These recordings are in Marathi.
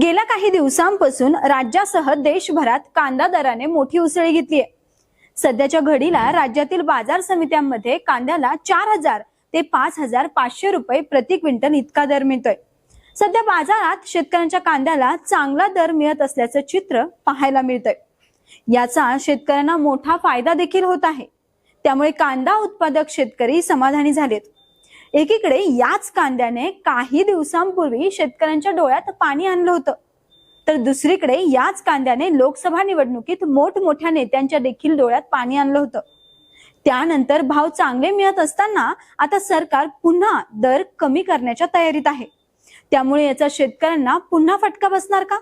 गेल्या काही दिवसांपासून राज्यासह देशभरात कांदा दराने मोठी उसळी घेतली आहे. सध्याच्या घडीला राज्यातील बाजार समित्यांमध्ये कांद्याला चार हजार ते पाच हजार पाचशे रुपये प्रति क्विंटल इतका दर मिळतोय. सध्या बाजारात शेतकऱ्यांच्या कांद्याला चांगला दर मिळत असल्याचं चित्र पाहायला मिळतंय. याचा शेतकऱ्यांना मोठा फायदा देखील होत आहे. त्यामुळे कांदा उत्पादक शेतकरी समाधानी झालेत. एकीकडे याच कांद्याने काही दिवसांपूर्वी शेतकऱ्यांच्या डोळ्यात पाणी आणलं होतं. तर दुसरीकडे याच कांद्याने लोकसभा निवडणुकीत मोठमोठ्या नेत्यांच्या देखील डोळ्यात पाणी आणलं होतं. त्यानंतर भाव चांगले मिळत असताना आता सरकार पुन्हा दर कमी करण्याच्या तयारीत आहे. त्यामुळे याचा शेतकऱ्यांना पुन्हा फटका बसणार का?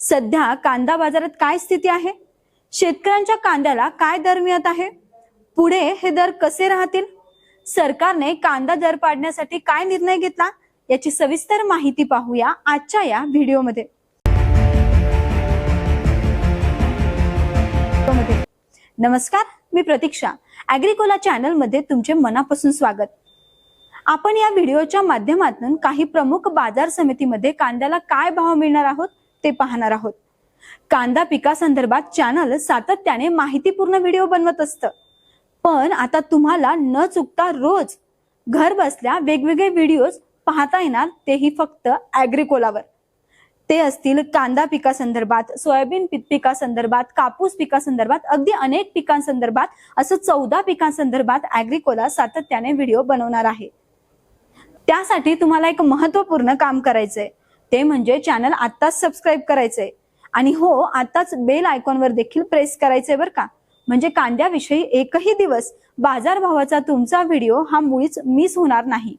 सध्या कांदा बाजारात काय स्थिती आहे? शेतकऱ्यांच्या कांद्याला काय दर मिळत आहे? पुढे हे दर कसे राहतील? सरकारने कांदा दर पाडण्यासाठी काय निर्णय घेतला याची सविस्तर माहिती पाहूया आजच्या या व्हिडिओमध्ये. नमस्कार मी प्रतीक्षा. अॅग्रिकोला चॅनलमध्ये तुमचे मनापासून स्वागत. आपण या व्हिडिओच्या माध्यमातून काही प्रमुख बाजार समितीमध्ये कांद्याला काय भाव मिळणार आहोत ते पाहणार आहोत. कांदा पिकासंदर्भात चॅनल सातत्याने माहितीपूर्ण व्हिडिओ बनवत असतं. पण आता तुम्हाला न चुकता रोज घर बसल्या वेगवेगळे व्हिडिओज पाहता येणार तेही फक्त अॅग्रिकोलावर ते असतील कांदा पिकासंदर्भात सोयाबीन पिकासंदर्भात कापूस पिकासंदर्भात अगदी अनेक पिकांसंदर्भात असं चौदा पिकांसंदर्भात अॅग्रिकोला सातत्याने व्हिडिओ बनवणार आहे. त्यासाठी तुम्हाला एक महत्त्वपूर्ण काम करायचंय. ते म्हणजे चॅनल आत्ताच सबस्क्राईब करायचंय. आणि हो आताच बेल आयकॉनवर देखील प्रेस करायचंय बरं का. म्हणजे कांद्याविषयी एकही दिवस बाजारभावाचा तुमचा व्हिडिओ हा मुळीच मिस होणार नाही.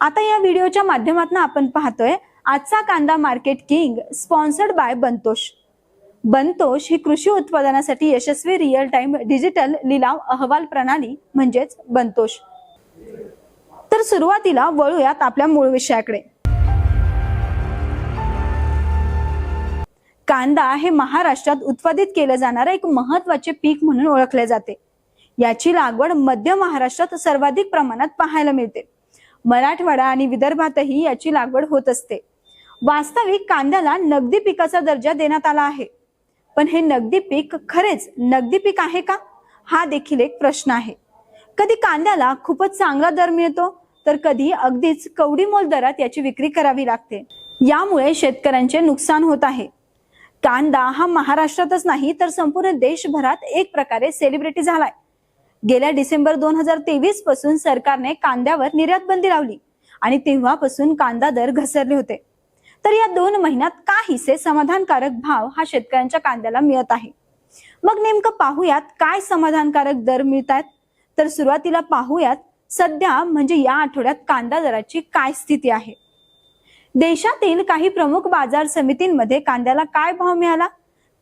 आता या व्हिडिओच्या माध्यमातून आपण पाहतोय आजचा कांदा market king sponsored by Bantosh Bantosh ही कृषी उत्पादनासाठी यशस्वी रिअल टाइम डिजिटल लिलाव अहवाल प्रणाली म्हणजेच बंतोष तर सुरुवातीला वळूयात आपल्या मूळ विषयाकडे. कांदा हे महाराष्ट्रात उत्पादित केलं जाणारं एक महत्त्वाचे पीक म्हणून ओळखले जाते. याची लागवड मध्य महाराष्ट्रात सर्वाधिक प्रमाणात पाहायला मिळते. मराठवाडा आणि विदर्भातही याची लागवड होत असते. वास्तविक कांद्याला नगदी पिकाचा दर्जा देण्यात आला आहे. पण हे नगदी पीक खरेच नगदी पीक आहे का? हा देखील एक प्रश्न आहे. कधी कांद्याला खूपच चांगला दर मिळतो तर कधी अगदीच कवडीमोल दरात याची विक्री करावी लागते. यामुळे शेतकऱ्यांचे नुकसान होत आहे. कांदा हा महाराष्ट्रातच नाही तर संपूर्ण देशभरात एक प्रकारे सेलिब्रिटी झालाय. गेल्या डिसेंबर दोन हजार तेवीसपासून सरकारने कांद्यावर निर्यात बंदी लावली आणि तेव्हापासून कांदा दर घसरले होते. तर या दोन महिन्यात काहीसे समाधानकारक भाव हा शेतकऱ्यांच्या कांद्याला मिळत आहे. मग नेमकं पाहूयात काय समाधानकारक दर मिळत आहेत तर सुरुवातीला पाहूयात सध्या म्हणजे या आठवड्यात कांदा दराची काय स्थिती आहे? देशातील काही प्रमुख बाजार समितींमध्ये कांद्याला काय भाव मिळाला?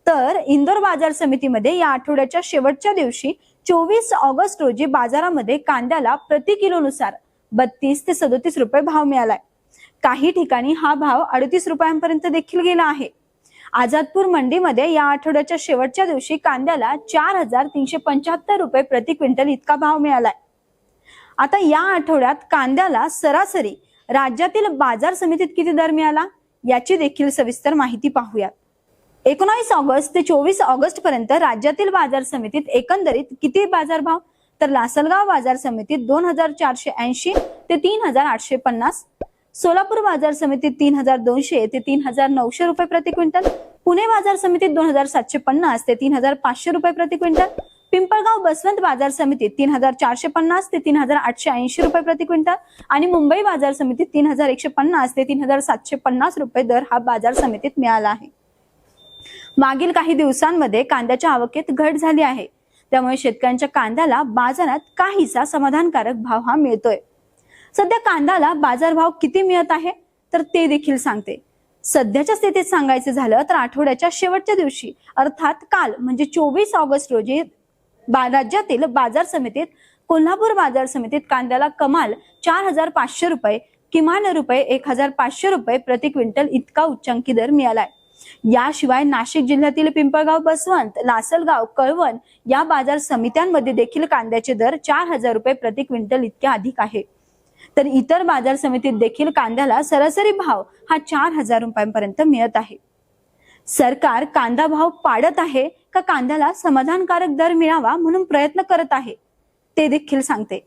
तर इंदोर बाजार समितीमध्ये या आठवड्याच्या शेवटच्या दिवशी चोवीस ऑगस्ट रोजी बाजारामध्ये कांद्याला प्रति किलोनुसार बत्तीस ते सदोतीस रुपये भाव मिळालाय. काही ठिकाणी हा भाव अडतीस रुपयांपर्यंत देखील गेला आहे. आझादपूर मंडीमध्ये या आठवड्याच्या शेवटच्या दिवशी कांद्याला चार हजार तीनशे पंच्याहत्तर रुपये प्रति क्विंटल इतका भाव मिळालाय. आता या आठवड्यात कांद्याला सरासरी राज्यातील बाजार समितीत किती दर मिळाला याची देखील सविस्तर माहिती पाहूयात. एकोणावीस ऑगस्ट ते चोवीस ऑगस्ट पर्यंत राज्यातील बाजार समितीत एकंदरीत किती बाजारभाव? तर लासलगाव बाजार समितीत दोन हजार चारशे ऐंशी ते तीन हजार आठशे पन्नास. सोलापूर बाजार समितीत तीन हजार दोनशे ते तीन हजार नऊशे रुपये प्रति क्विंटल. पुणे बाजार समितीत दोन हजार सातशे पन्नास ते तीन हजार पाचशे रुपये प्रति क्विंटल. पिंपळगाव बसवंत बाजार समितीत तीन हजार चारशे पन्नास ते तीन हजार आठशे ऐंशी रुपये प्रति क्विंटल आणि मुंबई बाजार समितीत तीन हजार एकशे पन्नास ते तीन हजार सातशे पन्नास रुपये दर हा बाजार समितीत मिळाला आहे. मागील काही दिवसांमध्ये कांद्याच्या आवकेत घट झाली आहे. त्यामुळे शेतकऱ्यांच्या कांद्याला बाजारात काहीसा समाधानकारक भाव हा मिळतोय. सध्या कांद्याला बाजारभाव किती मिळत आहे? तर ते देखील सांगते. सध्याच्या स्थितीत सांगायचं झालं तर आठवड्याच्या शेवटच्या दिवशी अर्थात काल म्हणजे चोवीस ऑगस्ट रोजी राज्यातील बाजार समितीत कोल्हापूर बाजार समितीत कांद्याला कमाल चार हजार पाचशे रुपये किमान रुपये एक हजार पाचशे रुपये प्रति क्विंटल इतका उच्चांकी दर मिळालाय. याशिवाय नाशिक जिल्ह्यातील पिंपळगाव बसवंत लासलगाव कळवण या बाजार समित्यांमध्ये देखील कांद्याचे दर चार हजार रुपये प्रति क्विंटल इतके अधिक आहे. तर इतर बाजार समितीत देखील कांद्याला सरासरी भाव हा चार हजार रुपयांपर्यंत मिळत आहे. सरकार कांदा भाव पाडत आहे का कांद्याला समाधानकारक दर मिळावा म्हणून प्रयत्न करत आहे? ते देखील सांगते.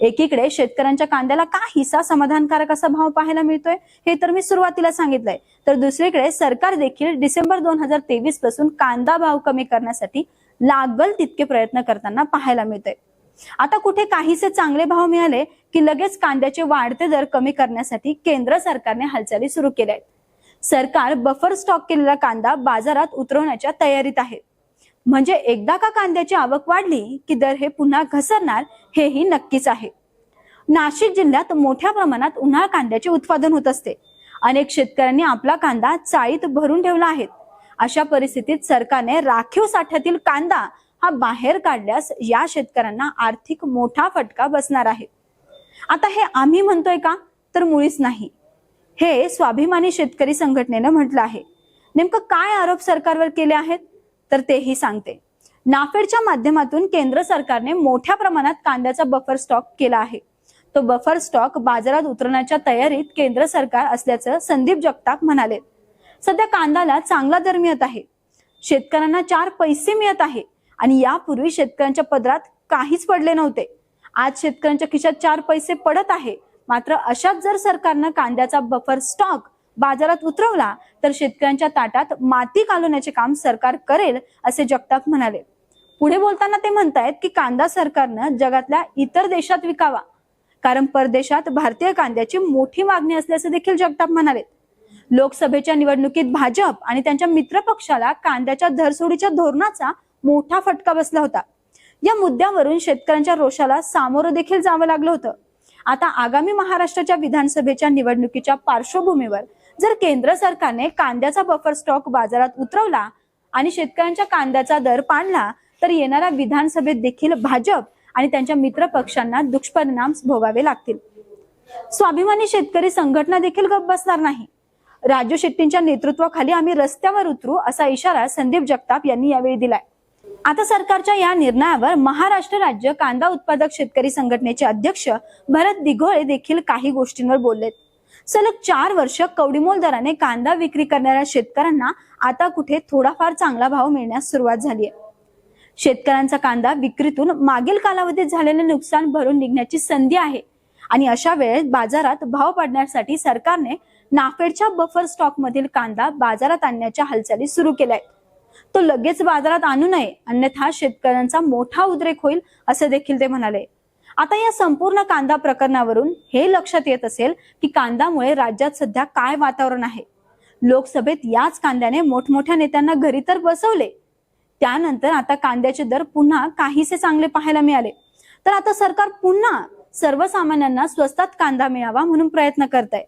एकीकडे शेतकऱ्यांच्या कांद्याला का हिस्सा समाधानकारक असा भाव पाहायला मिळतोय? हे तर मी सुरुवातीला सांगितलंय. तर दुसरीकडे सरकार देखील डिसेंबर दोन हजार तेवीसपासून कांदा भाव कमी करण्यासाठी लागल तितके प्रयत्न करताना पाहायला मिळतोय. आता कुठे काहीसे चांगले भाव मिळाले की लगेच कांद्याचे वाढते दर कमी करण्यासाठी केंद्र सरकारने हालचाली सुरू केल्या आहेत. सरकार बफर स्टॉक केलेला कांदा बाजारात उतरवण्याच्या तयारीत आहे. म्हणजे एकदा का कांद्याची आवक वाढली की दर हे पुन्हा घसरणार हेही नक्कीच आहे. नाशिक जिल्ह्यात मोठ्या प्रमाणात उन्हाळ कांद्याचे उत्पादन होत असते. अनेक शेतकऱ्यांनी आपला कांदा चाळीत भरून ठेवला आहे. अशा परिस्थितीत सरकारने राखीव साठ्यातील कांदा हा बाहेर काढल्यास या शेतकऱ्यांना आर्थिक मोठा फटका बसणार आहे. आता हे आम्ही म्हणतोय का? तर मुळीच नाही. हे स्वाभिमानी शेतकरी संघटनेनं म्हटलं आहे. नेमकं काय आरोप सरकारवर केले आहेत? तर तेही सांगते. नाफेडच्या माध्यमातून केंद्र सरकारने मोठ्या प्रमाणात कांद्याचा बफर स्टॉक केला आहे. तो बफर स्टॉक बाजारात उतरण्याच्या तयारीत केंद्र सरकार असल्याचं संदीप जगताप म्हणाले. सध्या कांद्याला चांगला दर मिळत आहे. शेतकऱ्यांना चार पैसे मिळत आहे आणि यापूर्वी शेतकऱ्यांच्या पदरात काहीच पडले नव्हते. आज शेतकऱ्यांच्या खिशात चार पैसे पडत आहे मात्र अशाच जर सरकारनं कांद्याचा बफर स्टॉक बाजारात उतरवला तर शेतकऱ्यांच्या ताटात माती घालवण्याचे काम सरकार करेल असे जगताप म्हणाले. पुढे बोलताना ते म्हणतायत की कांदा सरकारनं जगातल्या इतर देशात विकावा कारण परदेशात भारतीय कांद्याची मोठी मागणी असल्याचे देखील जगताप म्हणाले लोकसभेच्या निवडणुकीत भाजप आणि त्यांच्या मित्र पक्षाला कांद्याच्या धरसोडीच्या धोरणाचा मोठा फटका बसला होता. या मुद्द्यावरून शेतकऱ्यांच्या रोषाला सामोरं देखील जावं लागलं होतं. आता आगामी महाराष्ट्राच्या विधानसभेच्या निवडणुकीच्या पार्श्वभूमीवर जर केंद्र सरकारने कांद्याचा बफर स्टॉक बाजारात उतरवला आणि शेतकऱ्यांच्या कांद्याचा दर पाडला तर येणाऱ्या विधानसभेत देखील भाजप आणि त्यांच्या मित्र पक्षांना दुष्परिणाम भोगावे लागतील. स्वाभिमानी शेतकरी संघटना देखील गप बसणार नाही. राजू शेट्टींच्या नेतृत्वाखाली आम्ही रस्त्यावर उतरू असा इशारा संदीप जगताप यांनी यावेळी दिलाय. आता सरकारच्या या निर्णयावर महाराष्ट्र राज्य कांदा उत्पादक शेतकरी संघटनेचे अध्यक्ष भरत दिघोळे देखील काही गोष्टींवर बोललेत. सलग चार वर्ष कवडीमोल दराने कांदा विक्री करणाऱ्या शेतकऱ्यांना आता कुठे थोडाफार चांगला भाव मिळण्यास सुरुवात झाली आहे शेतकऱ्यांचा कांदा विक्रीतून मागील कालावधीत झालेले नुकसान भरून निघण्याची संधी आहे आणि अशा वेळेत बाजारात भाव पाडण्यासाठी सरकारने नाफेडच्या बफर स्टॉक मधील कांदा बाजारात आणण्याच्या हालचाली सुरू केल्या आहेत तो लगेच बाजारात आणू नये अन्यथा शेतकऱ्यांचा मोठा उद्रेक होईल असे देखील ते म्हणाले. आता या संपूर्ण कांदा प्रकरणावरून हे लक्षात येत असेल की कांद्यामुळे राज्यात सध्या काय वातावरण आहे. लोकसभेत याच कांद्याने मोठमोठ्या नेत्यांना घरी तर बसवले. त्यानंतर आता कांद्याचे दर पुन्हा काहीसे चांगले पाहायला मिळाले. तर आता सरकार पुन्हा सर्वसामान्यांना स्वस्तात कांदा मिळावा म्हणून प्रयत्न करत आहे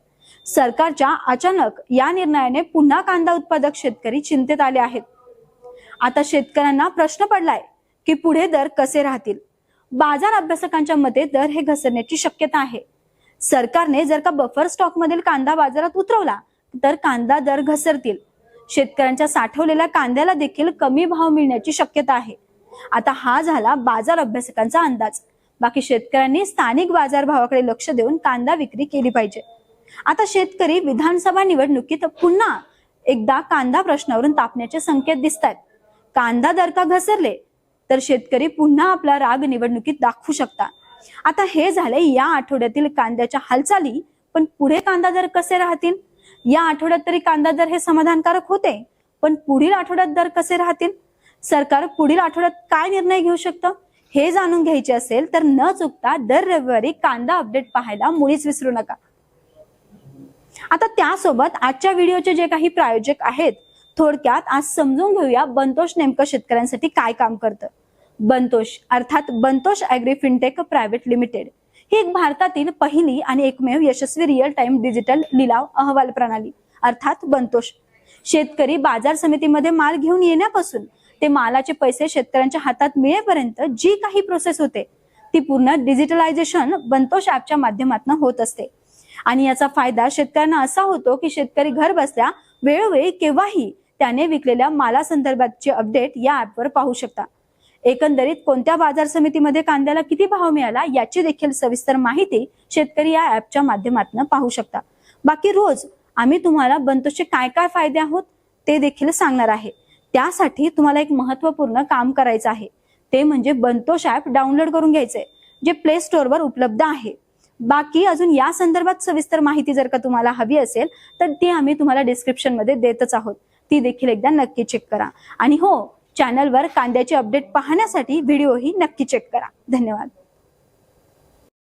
सरकारच्या अचानक या निर्णयाने पुन्हा कांदा उत्पादक शेतकरी चिंतेत आले आहेत. आता शेतकऱ्यांना प्रश्न पडलाय की पुढे दर कसे राहतील? बाजार अभ्यासकांच्या मते दर हे घसरण्याची शक्यता आहे. सरकारने जर का बफर स्टॉक मधील कांदा बाजारात उतरवला तर कांदा दर घसरतील. शेतकऱ्यांच्या साठवलेल्या कांद्याला देखील कमी भाव मिळण्याची शक्यता आहे. आता हा झाला बाजार अभ्यासकांचा अंदाज. बाकी शेतकऱ्यांनी स्थानिक बाजार भावाकडे लक्ष देऊन कांदा विक्री केली पाहिजे. आता शेतकरी विधानसभा निवडणुकीत पुन्हा एकदा कांदा प्रश्नावरून तापण्याचे संकेत दिसत आहेत कांदा दर का घसरले तर शेतकरी पुन्हा आपला राग निवडणुकीत दाखवू शकता आता हे झाले या आठवड्यातील कांद्याच्या हालचाली पण पुढे कांदा दर कसे राहतील? या आठवड्यात तरी कांदा दर हे समाधानकारक होते पण पुढील आठवड्यात दर कसे राहतील? सरकार पुढील आठवड्यात काय निर्णय घेऊ शकतं? हे जाणून घ्यायचे असेल तर न चुकता दर रविवारी कांदा अपडेट पाहायला मुळीच विसरू नका. आता त्यासोबत आजच्या व्हिडिओचे जे काही प्रायोजक आहेत थोडक्यात आज समजून घेऊया बंतोष नेमकं शेतकऱ्यांसाठी काय काम करतं. बंतोष अर्थात Bantosh agri fintech private limited ही एक भारतातील पहिली आणि एकमेव यशस्वी रिअल टाइम डिजिटल लिलाव अहवाल प्रणाली. अर्थात बंतोष शेतकरी बाजार समितीमध्ये माल घेऊन येण्यापासून ते मालाचे पैसे शेतकऱ्यांच्या हातात मिळेपर्यंत जी काही प्रोसेस होते ती पूर्ण डिजिटलायझेशन बंतोष ऍपच्या माध्यमातून होत असते. आणि याचा फायदा शेतकऱ्यांना असा होतो की शेतकरी घर बसल्या वेळोवेळी केव्हाही त्याने विकलेल्या मालासंदर्भातचे अपडेट या ऍपवर पाहू शकता. एकंदरीत कोणत्या बाजार समितीमध्ये कांद्याला किती भाव मिळाला याची देखील सविस्तर माहिती शेतकरी या ऍपच्या माध्यमातून पाहू शकता. बाकी रोज आम्ही तुम्हाला बंतोषचे काय काय फायदे आहोत ते देखील सांगणार आहे. त्यासाठी तुम्हाला एक महत्त्वपूर्ण काम करायचं आहे. ते म्हणजे बंतोष ऍप डाउनलोड करून घ्यायचंय जे प्ले स्टोअरवर उपलब्ध आहे. बाकी अजून या संदर्भात सविस्तर माहिती जर का तुम्हाला हवी असेल तर ती आम्ही तुम्हाला डिस्क्रिप्शनमध्ये देतच आहोत. ती देखील एकदा नक्की चेक करा. आणि हो चॅनलवर कांद्याचे अपडेट पाहण्यासाठी व्हिडिओही नक्की चेक करा. धन्यवाद.